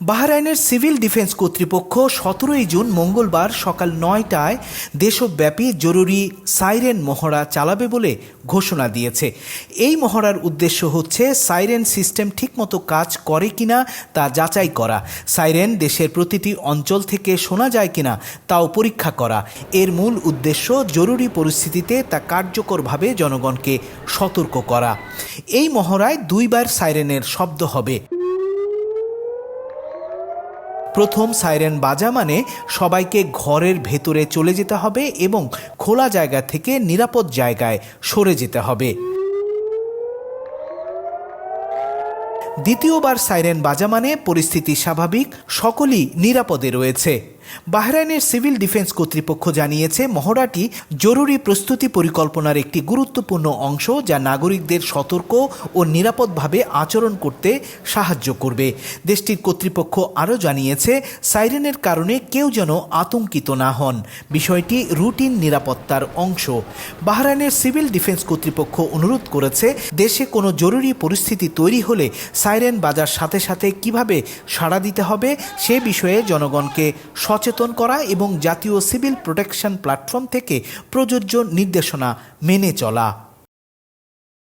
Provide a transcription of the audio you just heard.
বাহরাইনের civil defence কর্তৃপক্ষ সতেরোই June মঙ্গলবার সকাল নয়টায় দেশব্যাপী জরুরি সাইরেন মহড়া চালাবে বলে ঘোষণা দিয়েছে। এই মহড়ার উদ্দেশ্য হচ্ছে সাইরেন সিস্টেম ঠিকমতো কাজ করে কিনা তা যাচাই করা। সাইরেন দেশের প্রতিটি অঞ্চল থেকে শোনা যায় কিনা তাও পরীক্ষা করা। এর মূল উদ্দেশ্য জরুরি পরিস্থিতিতে তা কার্যকরভাবে জনগণকে সতর্ক করা। এই মহড়ায় দুইবার সাইরেনের শব্দ হবে। প্রথম সাইরেন বাজা মানে সবাইকে ঘরের ভেতরে চলে যেতে হবে এবং খোলা জায়গা থেকে নিরাপদ জায়গায় সরে যেতে হবে। দ্বিতীয়বার সাইরেন বাজা মানে পরিস্থিতি স্বাভাবিক, সকলই নিরাপদে রয়েছে। বাহরাইনের সিভিল ডিফেন্স কর্তৃপক্ষ জানিয়েছে, মহড়াটি জরুরি প্রস্তুতি পরিকল্পনার একটি গুরুত্বপূর্ণ অংশ যা নাগরিকদের সতর্ক ও নিরাপদভাবে আচরণ করতে সাহায্য করবে। দেশটির কর্তৃপক্ষ আরও জানিয়েছে, সাইরেনের কারণে কেউ যেন আতঙ্কিত না হন। বিষয়টি রুটিন নিরাপত্তার অংশ। বাহরাইনের সিভিল ডিফেন্স কর্তৃপক্ষ অনুরোধ করেছে, দেশে কোনো জরুরি পরিস্থিতি তৈরি হলে সাইরেন বাজার সাথে সাথে কীভাবে সাড়া দিতে হবে সে বিষয়ে জনগণকে সচেতন করা এবং জাতীয় সিভিল প্রোটেকশন প্ল্যাটফর্ম থেকে প্রযোজ্য নির্দেশনা মেনে চলা।